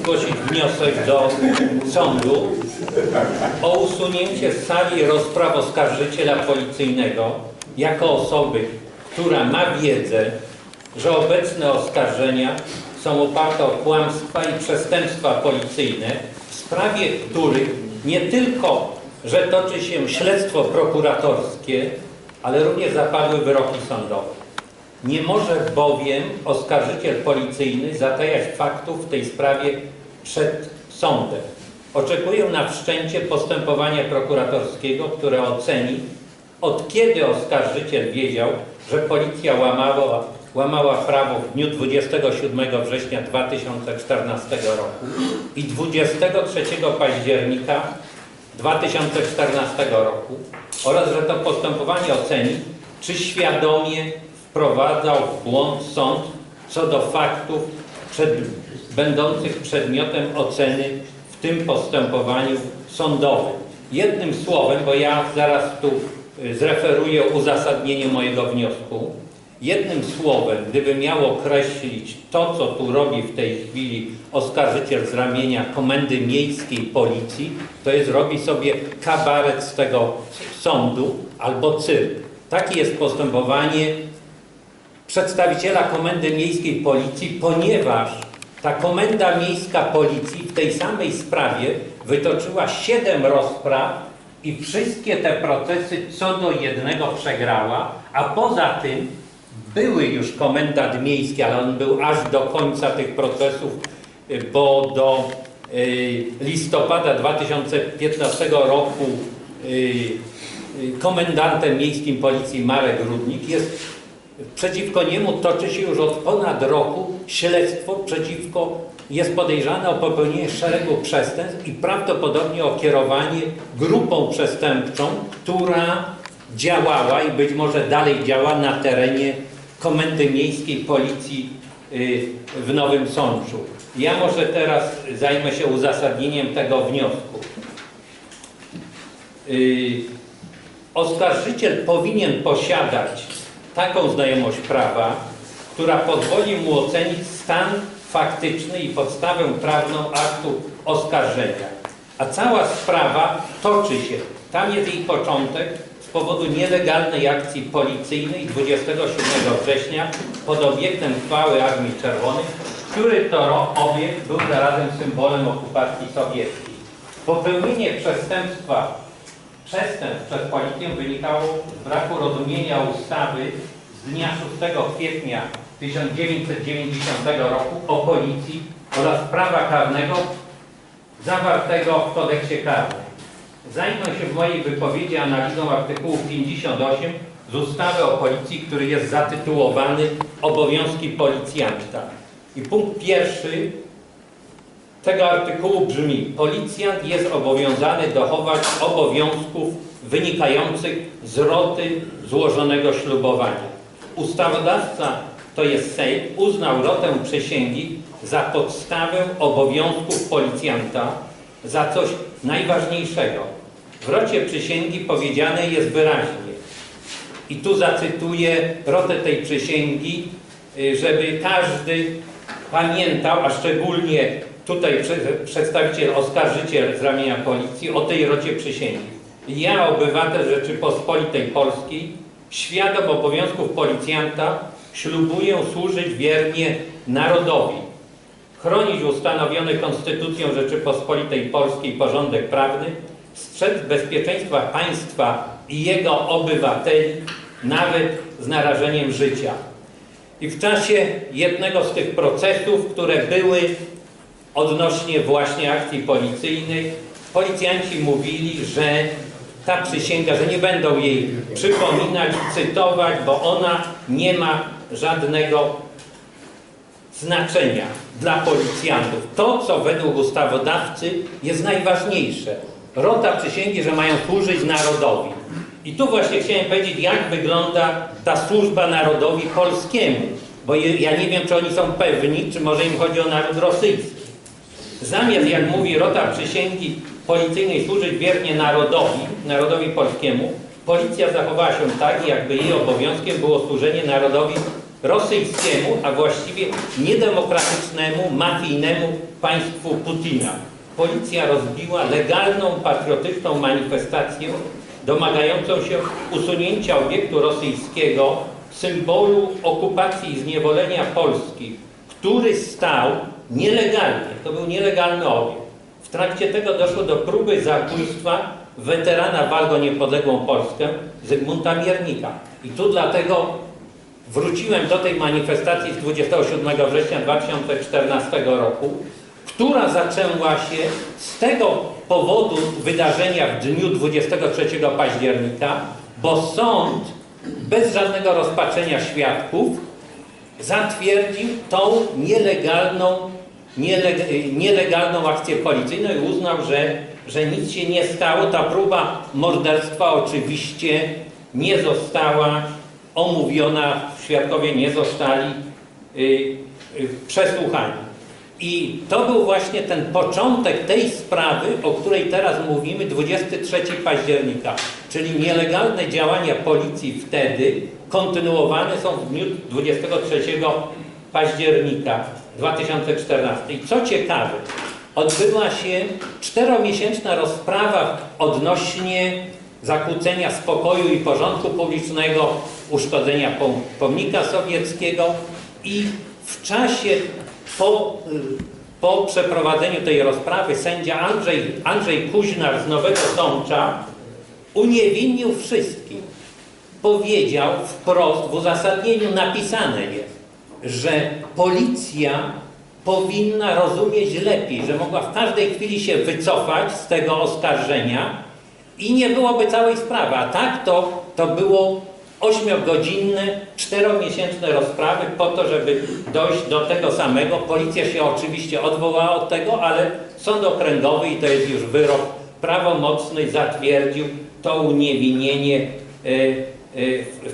zgłosić wniosek do sądu o usunięcie z sali rozpraw oskarżyciela policyjnego jako osoby, która ma wiedzę, że obecne oskarżenia są oparte o kłamstwa i przestępstwa policyjne, w sprawie których nie tylko, że toczy się śledztwo prokuratorskie, ale również zapadły wyroki sądowe. Nie może bowiem oskarżyciel policyjny zatajać faktów w tej sprawie przed sądem. Oczekuję na wszczęcie postępowania prokuratorskiego, które oceni, od kiedy oskarżyciel wiedział, że policja łamała, łamała prawo w dniu 27 września 2014 roku i 23 października 2014 roku oraz że to postępowanie oceni, czy świadomie wprowadzał w błąd sąd co do faktów przed, będących przedmiotem oceny w tym postępowaniu sądowym. Jednym słowem, bo ja zaraz tu y, zreferuję uzasadnienie mojego wniosku, jednym słowem, gdyby miał określić to, co tu robi w tej chwili oskarżyciel z ramienia Komendy Miejskiej Policji, to jest robi sobie kabaret z tego sądu albo cyrk. Takie jest postępowanie przedstawiciela Komendy Miejskiej Policji, ponieważ ta Komenda Miejska Policji w tej samej sprawie wytoczyła siedem rozpraw i wszystkie te procesy co do jednego przegrała, a poza tym były już komendant miejski, ale on był aż do końca tych procesów, y, bo do y, listopada 2015 roku y, komendantem miejskim policji Marek Rudnik jest przeciwko niemu toczy się już od ponad roku śledztwo przeciwko, jest podejrzany o popełnienie szeregu przestępstw i prawdopodobnie o kierowanie grupą przestępczą, która działała i być może dalej działa na terenie Komendy Miejskiej Policji y, w Nowym Sączu. Ja może teraz zajmę się uzasadnieniem tego wniosku. Y, Oskarżyciel powinien posiadać taką znajomość prawa, która pozwoli mu ocenić stan faktyczny i podstawę prawną aktu oskarżenia. A cała sprawa toczy się, tam jest jej początek, z powodu nielegalnej akcji policyjnej 27 września pod obiektem chwały Armii Czerwonej, który to obiekt był zarazem symbolem okupacji sowieckiej. Popełnienie przestępstwa przestępstw przez policję wynikało z braku rozumienia ustawy z dnia 6 kwietnia 1990 roku o policji oraz prawa karnego zawartego w kodeksie karnym. Zajmę się w mojej wypowiedzi analizą artykułu 58 z ustawy o policji, który jest zatytułowany Obowiązki policjanta. I punkt pierwszy tego artykułu brzmi Policjant jest obowiązany dochować obowiązków wynikających z roty złożonego ślubowania. Ustawodawca, to jest Sejm, uznał rotę przysięgi za podstawę obowiązków policjanta, za coś najważniejszego. W rocie przysięgi powiedziane jest wyraźnie, i tu zacytuję rotę tej przysięgi, y, żeby każdy pamiętał, a szczególnie tutaj prze- przedstawiciel, oskarżyciel z ramienia policji o tej rocie przysięgi. Ja, obywatel Rzeczypospolitej Polskiej, świadom obowiązków policjanta, ślubuję służyć wiernie narodowi, chronić ustanowiony Konstytucją Rzeczypospolitej Polskiej porządek prawny, strzec bezpieczeństwa państwa i jego obywateli, nawet z narażeniem życia. I w czasie jednego z tych procesów, które były odnośnie właśnie akcji policyjnej, policjanci mówili, że ta przysięga, że nie będą jej przypominać, cytować, bo ona nie ma żadnego znaczenia dla policjantów. To, co według ustawodawcy jest najważniejsze. Rota przysięgi, że mają służyć narodowi. I tu właśnie chciałem powiedzieć, jak wygląda ta służba narodowi polskiemu. Bo ja nie wiem, czy oni są pewni, czy może im chodzi o naród rosyjski. Zamiast, jak mówi rota przysięgi policyjnej, służyć wiernie narodowi, narodowi polskiemu, policja zachowała się tak, jakby jej obowiązkiem było służenie narodowi rosyjskiemu, a właściwie niedemokratycznemu, mafijnemu państwu Putina. Policja rozbiła legalną, patriotyczną manifestację domagającą się usunięcia obiektu rosyjskiego, symbolu okupacji i zniewolenia Polski, który stał nielegalnie, to był nielegalny obiekt. W trakcie tego doszło do próby zabójstwa weterana walk o niepodległą Polskę Zygmunta Miernika. I tu dlatego wróciłem do tej manifestacji z 27 września 2014 roku, która zaczęła się z tego powodu wydarzenia w dniu 23 października, bo sąd bez żadnego rozpaczenia świadków zatwierdził tą nielegalną, nieleg, nielegalną akcję policyjną i uznał, że, że nic się nie stało. Ta próba morderstwa oczywiście nie została omówiona, świadkowie nie zostali y, y, przesłuchani. I to był właśnie ten początek tej sprawy, o której teraz mówimy, 23 października, czyli nielegalne działania policji wtedy kontynuowane są w dniu 23 października 2014. I co ciekawe, odbyła się czteromiesięczna rozprawa odnośnie zakłócenia spokoju i porządku publicznego, uszkodzenia pom- pomnika sowieckiego i w czasie po, po przeprowadzeniu tej rozprawy sędzia Andrzej, Andrzej Kuźnar z Nowego Sącza uniewinnił wszystkich. Powiedział wprost, w uzasadnieniu napisane jest, że policja powinna rozumieć lepiej, że mogła w każdej chwili się wycofać z tego oskarżenia i nie byłoby całej sprawy. A tak to, to było ośmiogodzinne, czteromiesięczne rozprawy po to, żeby dojść do tego samego. Policja się oczywiście odwołała od tego, ale sąd okręgowy, i to jest już wyrok prawomocny, zatwierdził to uniewinnienie e,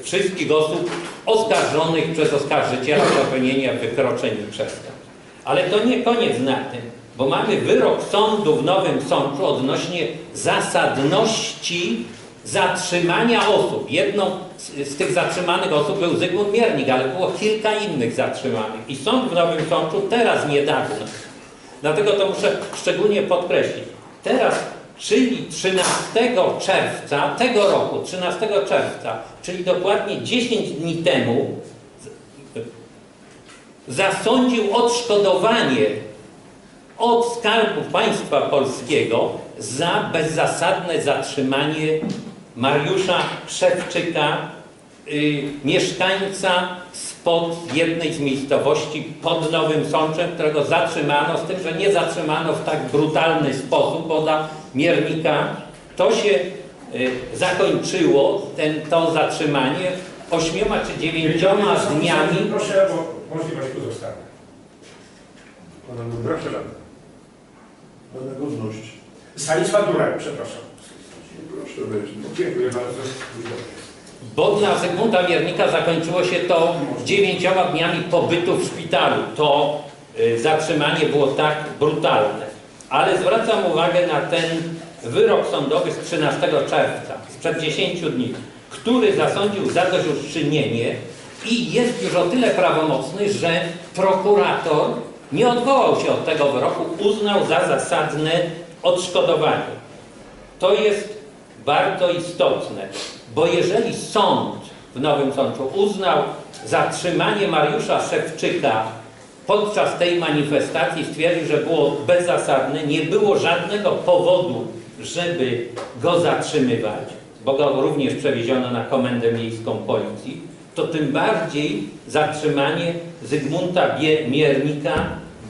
wszystkich osób oskarżonych przez oskarżyciela o popełnienie wykroczeń i przestępstw. Ale to nie koniec na tym, bo mamy wyrok sądu w Nowym Sączu odnośnie zasadności zatrzymania osób. Jedną z, z tych zatrzymanych osób był Zygmunt Miernik, ale było kilka innych zatrzymanych. I sąd w Nowym Sączu teraz niedawno, dlatego to muszę szczególnie podkreślić, teraz, czyli 13 czerwca tego roku, 13 czerwca, czyli dokładnie 10 dni temu, zasądził odszkodowanie od Skarbu Państwa Polskiego za bezzasadne zatrzymanie Mariusza Szewczyka, y, mieszkańca spod jednej z miejscowości pod Nowym Sączem, którego zatrzymano, z tym, że nie zatrzymano w tak brutalny sposób, bo dla Miernika to się y, zakończyło, ten, to zatrzymanie, ośmioma czy dziewięcioma dniami Proszę o możliwość pozostawienia. Proszę bardzo. Pana godność. Stanisław Durek, przepraszam. Proszę wejść. Dziękuję bardzo. Bo dla Zygmunta Miernika zakończyło się to dziewięcioma dniami pobytu w szpitalu. To y, zatrzymanie było tak brutalne. Ale zwracam uwagę na ten wyrok sądowy z 13 czerwca, sprzed 10 dni, który zasądził zadośćuczynienie i jest już o tyle prawomocny, że prokurator nie odwołał się od tego wyroku, uznał za zasadne odszkodowanie. To jest bardzo istotne, bo jeżeli sąd w Nowym Sączu uznał zatrzymanie Mariusza Szewczyka podczas tej manifestacji, stwierdził, że było bezzasadne, nie było żadnego powodu, żeby go zatrzymywać, bo go również przewieziono na komendę miejską policji, to tym bardziej zatrzymanie Zygmunta Miernika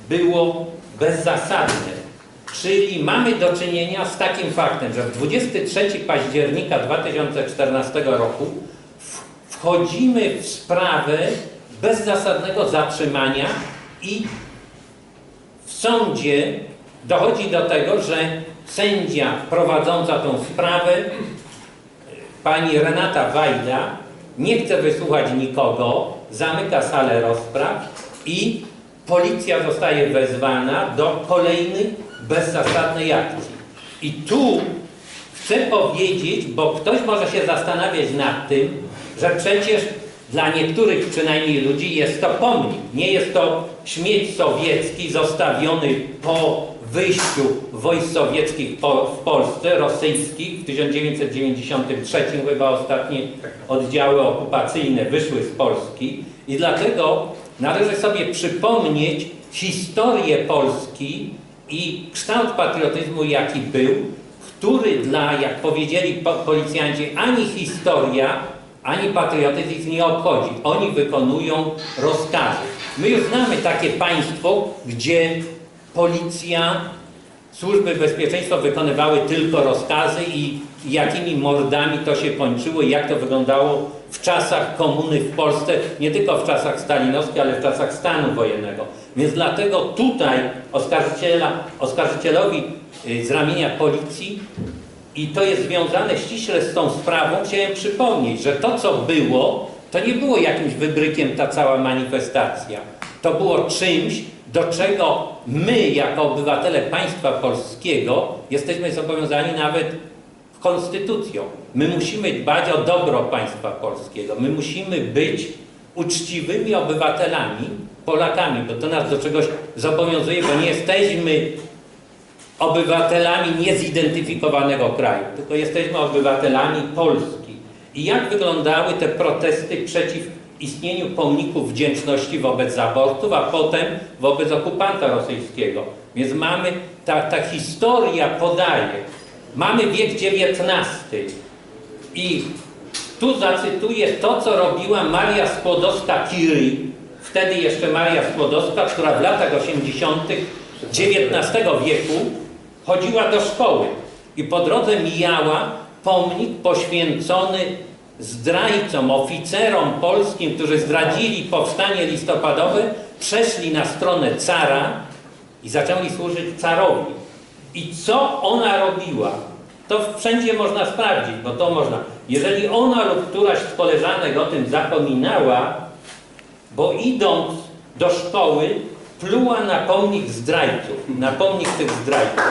było bezzasadne. Czyli mamy do czynienia z takim faktem, że w 23 października 2014 roku wchodzimy w sprawę bezzasadnego zatrzymania i w sądzie dochodzi do tego, że sędzia prowadząca tą sprawę, pani Renata Wajda, nie chce wysłuchać nikogo, zamyka salę rozpraw i policja zostaje wezwana do kolejnej bezzasadnej akcji. I tu chcę powiedzieć, bo ktoś może się zastanawiać nad tym, że przecież dla niektórych przynajmniej ludzi jest to pomnik. Nie jest to śmieć sowiecki zostawiony po wyjściu wojsk sowieckich po, w Polsce, rosyjskich w 1993 chyba ostatnie oddziały okupacyjne wyszły z Polski i dlatego należy sobie przypomnieć historię Polski i kształt patriotyzmu jaki był, który dla, jak powiedzieli po- policjanci, ani historia, ani patriotyzm nie obchodzi. Oni wykonują rozkazy. My już znamy takie państwo, gdzie policja, służby bezpieczeństwa wykonywały tylko rozkazy i jakimi mordami to się kończyło i jak to wyglądało w czasach komuny w Polsce, nie tylko w czasach stalinowskich, ale w czasach stanu wojennego. Więc dlatego tutaj oskarżyciela, oskarżycielowi y, z ramienia policji i to jest związane ściśle z tą sprawą, chciałem przypomnieć, że to co było, to nie było jakimś wybrykiem ta cała manifestacja. To było czymś, do czego my jako obywatele państwa polskiego jesteśmy zobowiązani nawet konstytucją. My musimy dbać o dobro państwa polskiego. My musimy być uczciwymi obywatelami, Polakami, bo to nas do czegoś zobowiązuje, bo nie jesteśmy obywatelami niezidentyfikowanego kraju, tylko jesteśmy obywatelami Polski. I jak wyglądały te protesty przeciw istnieniu pomników wdzięczności wobec abortów, a potem wobec okupanta rosyjskiego. Więc mamy, ta, ta historia podaje, mamy wiek XIX i tu zacytuję to, co robiła Maria Skłodowska-Curie, wtedy jeszcze Maria Skłodowska, która w latach 80. XIX wieku chodziła do szkoły i po drodze mijała pomnik poświęcony zdrajcom, oficerom polskim, którzy zdradzili powstanie listopadowe, przeszli na stronę cara i zaczęli służyć carowi. I co ona robiła? To wszędzie można sprawdzić, bo to można. Jeżeli ona lub któraś z koleżanek o tym zapominała, bo idąc do szkoły pluła na pomnik zdrajców, na pomnik tych zdrajców.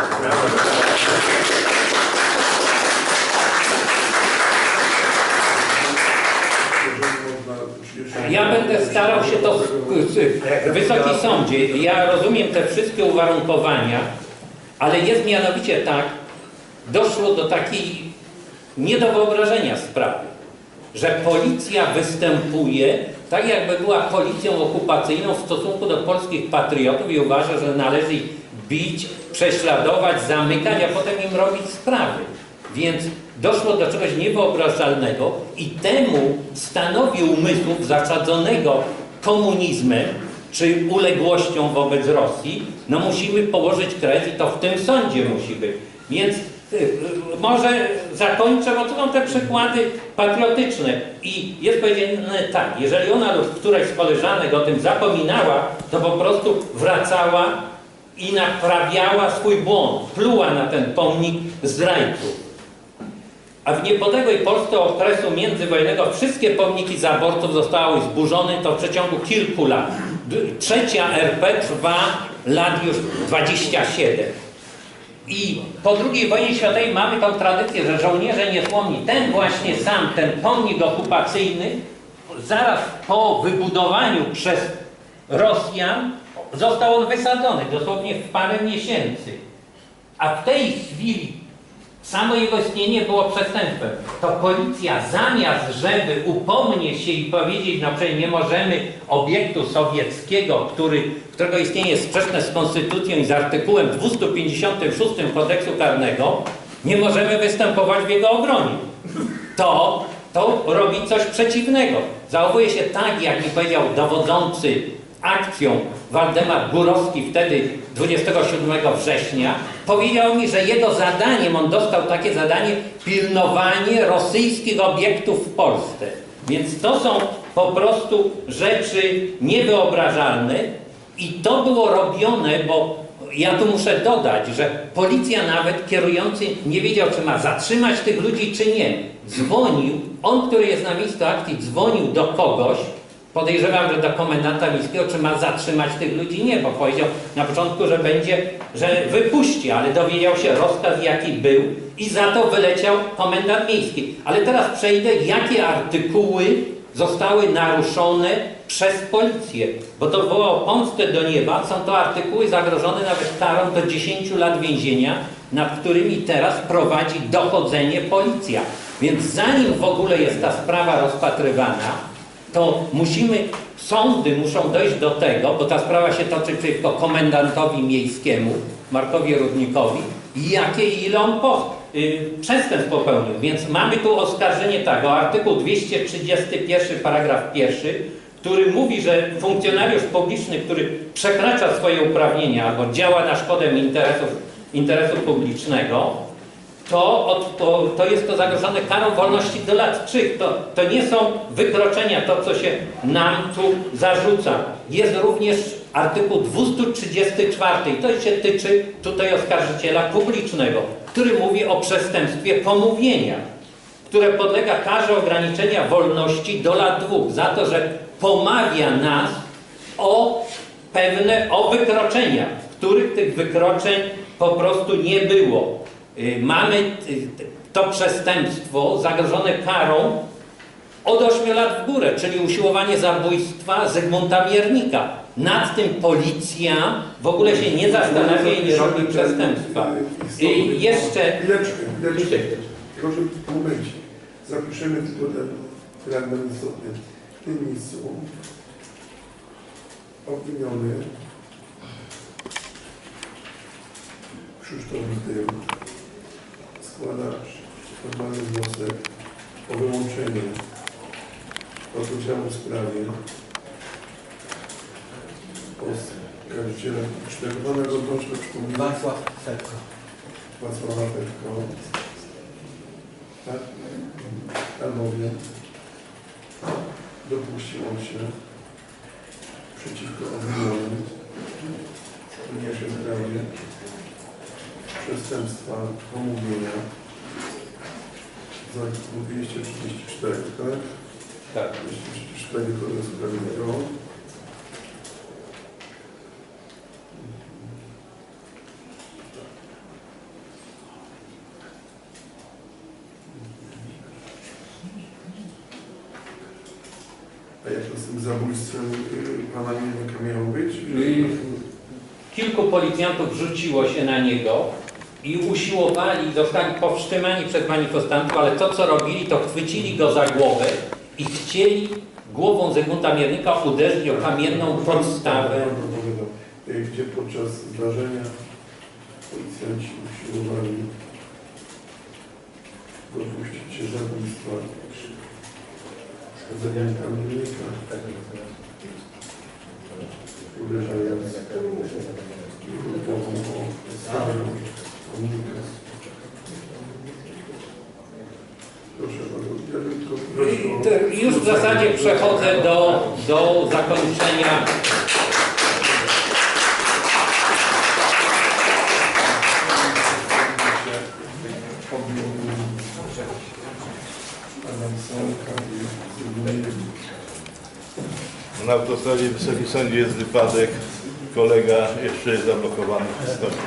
Ja będę starał się to, Wysoki Sądzie, ja rozumiem te wszystkie uwarunkowania, ale jest mianowicie tak, doszło do takiej nie do wyobrażenia sprawy, że policja występuje tak jakby była policją okupacyjną w stosunku do polskich patriotów i uważa, że należy ich bić, prześladować, zamykać, a potem im robić sprawy. Więc doszło do czegoś niewyobrażalnego i temu stanowi umysłów zasadzonego komunizmem czy uległością wobec Rosji, no musimy położyć kres i to w tym sądzie musi być. Więc y, y, może zakończę, bo to są te przykłady patriotyczne i jest powiedziane tak, jeżeli ona lub któraś z koleżanek o tym zapominała, to po prostu wracała i naprawiała swój błąd, pluła na ten pomnik zdrajców. A w niepodległej Polsce okresu międzywojennego wszystkie pomniki zaborców zostały zburzone to w przeciągu kilku lat. Trzecia RP trwa lat już 27. I po II wojnie światowej mamy tą tradycję, że żołnierze niezłomni, ten właśnie sam, ten pomnik okupacyjny, zaraz po wybudowaniu przez Rosjan został on wysadzony, dosłownie w parę miesięcy. A w tej chwili Samo jego istnienie było przestępstwem. To policja zamiast, żeby upomnieć się i powiedzieć, no przecież nie możemy obiektu sowieckiego, który, którego istnienie jest sprzeczne z konstytucją i z artykułem 256 kodeksu karnego, nie możemy występować w jego obronie. To, to robi coś przeciwnego. Zachowuje się tak, jak mi powiedział dowodzący akcją Waldemar Górowski wtedy 27 września, powiedział mi, że jego zadaniem, on dostał takie zadanie, pilnowanie rosyjskich obiektów w Polsce. Więc to są po prostu rzeczy niewyobrażalne i to było robione, bo ja tu muszę dodać, że policja nawet kierujący nie wiedział, czy ma zatrzymać tych ludzi, czy nie. Dzwonił, on, który jest na miejscu akcji, dzwonił do kogoś, podejrzewam, że do komendanta miejskiego, czy ma zatrzymać tych ludzi. Nie, bo powiedział na początku, że będzie, że wypuści, ale dowiedział się rozkaz, jaki był i za to wyleciał komendant miejski. Ale teraz przejdę, jakie artykuły zostały naruszone przez policję, bo to wołało pomstę do nieba. Są to artykuły zagrożone nawet karą do 10 lat więzienia, nad którymi teraz prowadzi dochodzenie policja. Więc zanim w ogóle jest ta sprawa rozpatrywana, to musimy, sądy muszą dojść do tego, bo ta sprawa się toczy przeciwko komendantowi miejskiemu, Markowi Rudnikowi, jakie ile on po, y, przestępstw popełnił. Więc mamy tu oskarżenie tak, o artykuł 231 paragraf 1, który mówi, że funkcjonariusz publiczny, który przekracza swoje uprawnienia albo działa na szkodę interesów, interesu publicznego, to, to, to jest to zagrożone karą wolności do lat 3. To, to nie są wykroczenia, to co się nam tu zarzuca. Jest również artykuł 234 i to się tyczy tutaj oskarżyciela publicznego, który mówi o przestępstwie pomówienia, które podlega karze ograniczenia wolności do lat dwóch za to, że pomawia nas o pewne, o wykroczenia, których tych wykroczeń po prostu nie było. Y, Mamy y, to przestępstwo zagrożone karą od 8 lat w górę, czyli usiłowanie zabójstwa Zygmunta Miernika. Nad tym policja w ogóle się nie zastanawia i nie robi przestępstwa. I jeszcze... Chwileczkę, chwileczkę. Proszę w tym momencie. Zapiszemy tylko ten fragment istotny. W tym miejscu obwiniony Krzysztof Dył składa formalny wniosek o wyłączenie odpowiedzialnej w sprawie oskarżyciela publicznego. Godnością przypomina Wacław Setko. Wacława Petko. Tak? Albowiem dopuścił on się przeciwko obwinionym w niniejszej sprawie przestępstwa pomówienia z artykułu 234, tak? Tak. 234 kodeksu karnego. A jak to z tym zabójstwem y, pana Mielnika miało być? Y, Kilku policjantów rzuciło się na niego i usiłowali, zostali powstrzymani przez manifestantów, ale to co robili, to chwycili go za głowę i chcieli głową Zygmunta Miernika uderzyć o kamienną podstawę. Y, Gdzie podczas zdarzenia policjanci usiłowali dopuścić się zabójstwa Zygmunta Mielnika, Już w zasadzie przechodzę do, do zakończenia. Na autostradzie Wysoki Sądzie jest wypadek. Kolega jeszcze jest zablokowany w historii.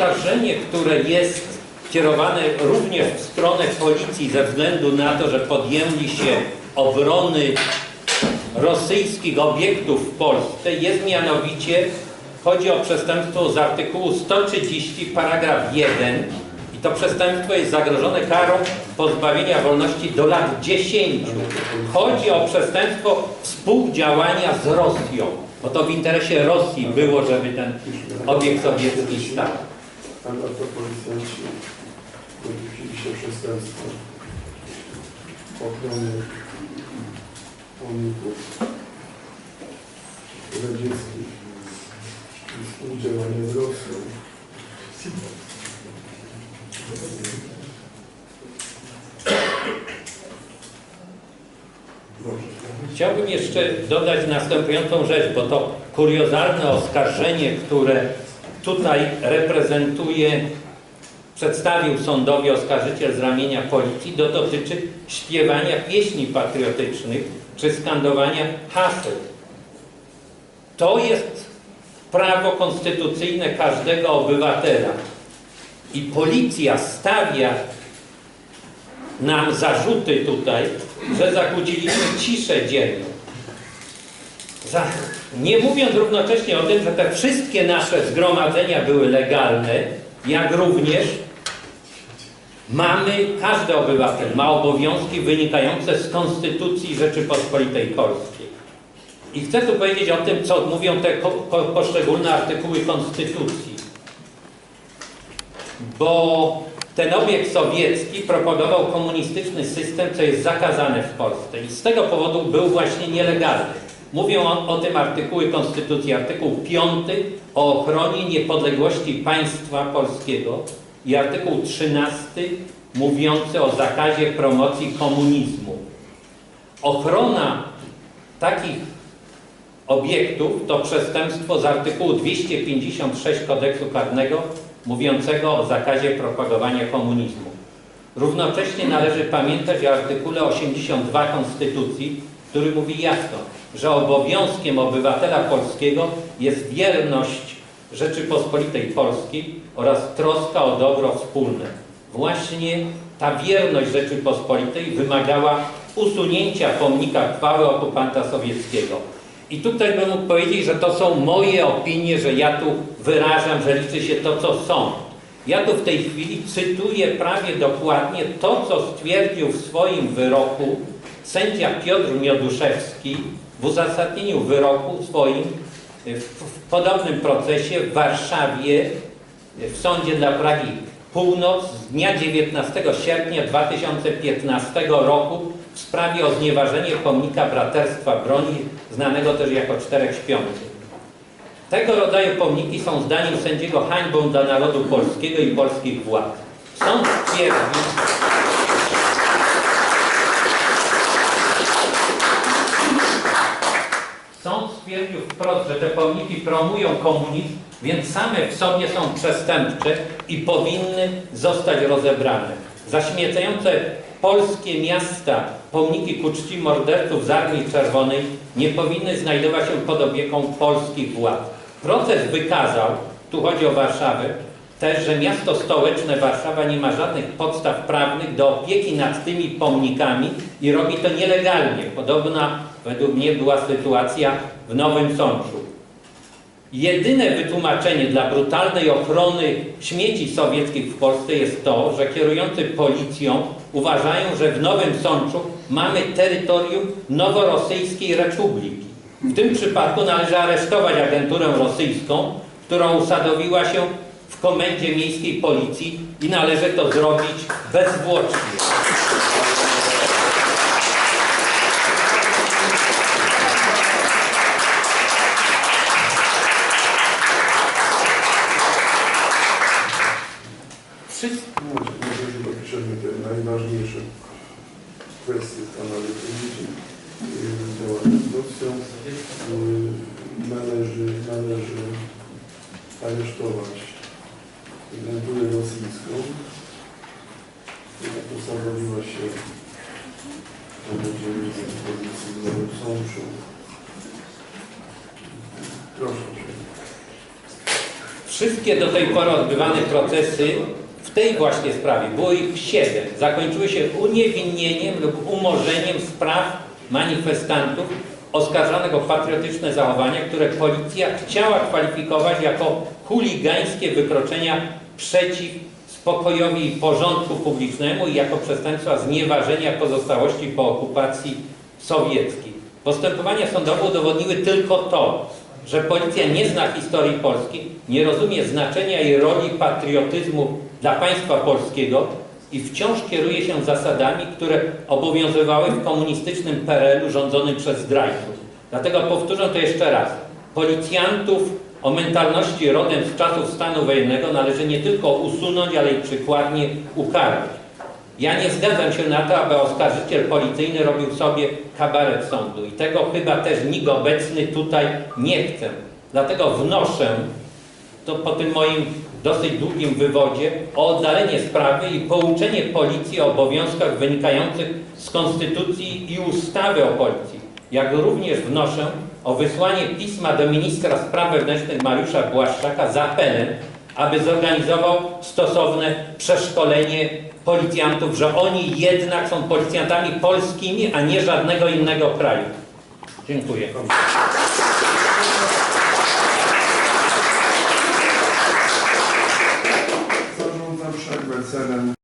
Oskarżenie, które jest kierowane również w stronę policji ze względu na to, że podjęli się obrony rosyjskich obiektów w Polsce, jest mianowicie, chodzi o przestępstwo z artykułu 130 paragraf 1 i to przestępstwo jest zagrożone karą pozbawienia wolności do lat 10. Chodzi o przestępstwo współdziałania z Rosją, bo to w interesie Rosji było, żeby ten obiekt sowiecki stał. A na to policjanci dopuścili się przestępstwa ochrony pomników radzieckich i współdziałania z Rosją. Chciałbym jeszcze dodać następującą rzecz, bo to kuriozalne oskarżenie, które tutaj reprezentuje, przedstawił sądowi oskarżyciel z ramienia policji, to dotyczy śpiewania pieśni patriotycznych czy skandowania haseł. To jest prawo konstytucyjne każdego obywatela. I policja stawia nam zarzuty tutaj, że zakłóciliśmy ciszę dzienną. Za, nie mówiąc równocześnie o tym, że te wszystkie nasze zgromadzenia były legalne, jak również mamy, każdy obywatel ma obowiązki wynikające z Konstytucji Rzeczypospolitej Polskiej. I chcę tu powiedzieć o tym, co mówią te poszczególne artykuły Konstytucji. Bo ten obiekt sowiecki proponował komunistyczny system, co jest zakazane w Polsce. I z tego powodu był właśnie nielegalny. Mówią o, o tym artykuły Konstytucji, artykuł 5 o ochronie niepodległości państwa polskiego i artykuł 13 mówiący o zakazie promocji komunizmu. Ochrona takich obiektów to przestępstwo z artykułu 256 kodeksu karnego mówiącego o zakazie propagowania komunizmu. Równocześnie należy pamiętać o artykule 82 Konstytucji, który mówi jasno, że obowiązkiem obywatela polskiego jest wierność Rzeczypospolitej Polskiej oraz troska o dobro wspólne. Właśnie ta wierność Rzeczypospolitej wymagała usunięcia pomnika chwały okupanta sowieckiego. I tutaj bym mógł powiedzieć, że to są moje opinie, że ja tu wyrażam, że liczy się to, co sąd. Ja tu w tej chwili cytuję prawie dokładnie to, co stwierdził w swoim wyroku sędzia Piotr Mioduszewski w uzasadnieniu wyroku swoim w, w podobnym procesie w Warszawie w Sądzie dla Pragi Północ z dnia 19 sierpnia 2015 roku w sprawie o znieważenie pomnika Braterstwa Broni, znanego też jako Czterech Śpiących. Tego rodzaju pomniki są zdaniem sędziego hańbą dla narodu polskiego i polskich władz. Sąd twierdzi, stwierdził wprost, że te pomniki promują komunizm, więc same w sobie są przestępcze i powinny zostać rozebrane. Zaśmiecające polskie miasta pomniki ku czci morderców z Armii Czerwonej nie powinny znajdować się pod opieką polskich władz. Proces wykazał, tu chodzi o Warszawę, też, że miasto stołeczne Warszawa nie ma żadnych podstaw prawnych do opieki nad tymi pomnikami i robi to nielegalnie. Podobna według mnie była sytuacja w Nowym Sączu. Jedyne wytłumaczenie dla brutalnej ochrony śmieci sowieckich w Polsce jest to, że kierujący policją uważają, że w Nowym Sączu mamy terytorium noworosyjskiej republiki. W tym przypadku należy aresztować agenturę rosyjską, która usadowiła się w komendzie miejskiej policji i należy to zrobić bezzwłocznie. Wszystko Może, może już dopiszemy te najważniejsze kwestie stanowione działania z Rosją. Y, Należy, należy aresztować agenturę rosyjską, która postanowiła się na podziemie z pozycji w Nowym Sączu. Proszę uprzejmie. Wszystkie do tej pory odbywane procesy w tej właśnie sprawie, było ich siedem, zakończyły się uniewinnieniem lub umorzeniem spraw manifestantów oskarżanych o patriotyczne zachowania, które policja chciała kwalifikować jako chuligańskie wykroczenia przeciw spokojowi i porządku publicznemu i jako przestępstwa znieważenia pozostałości po okupacji sowieckiej. Postępowania sądowe udowodniły tylko to, że policja nie zna historii Polski, nie rozumie znaczenia i roli patriotyzmu dla państwa polskiego i wciąż kieruje się zasadami, które obowiązywały w komunistycznym PRL-u rządzonym przez zdrajców. Dlatego powtórzę to jeszcze raz. Policjantów o mentalności rodem z czasów stanu wojennego należy nie tylko usunąć, ale i przykładnie ukarać. Ja nie zgadzam się na to, aby oskarżyciel policyjny robił sobie kabaret sądu i tego chyba też nikt obecny tutaj nie chce. Dlatego wnoszę, to po tym moim dosyć długim wywodzie, o oddalenie sprawy i pouczenie policji o obowiązkach wynikających z Konstytucji i ustawy o policji. Jak również wnoszę o wysłanie pisma do ministra spraw wewnętrznych Mariusza Błaszczaka z apelem, aby zorganizował stosowne przeszkolenie policjantów, że oni jednak są policjantami polskimi, a nie żadnego innego kraju. Dziękuję. Zarządzam przerwę celem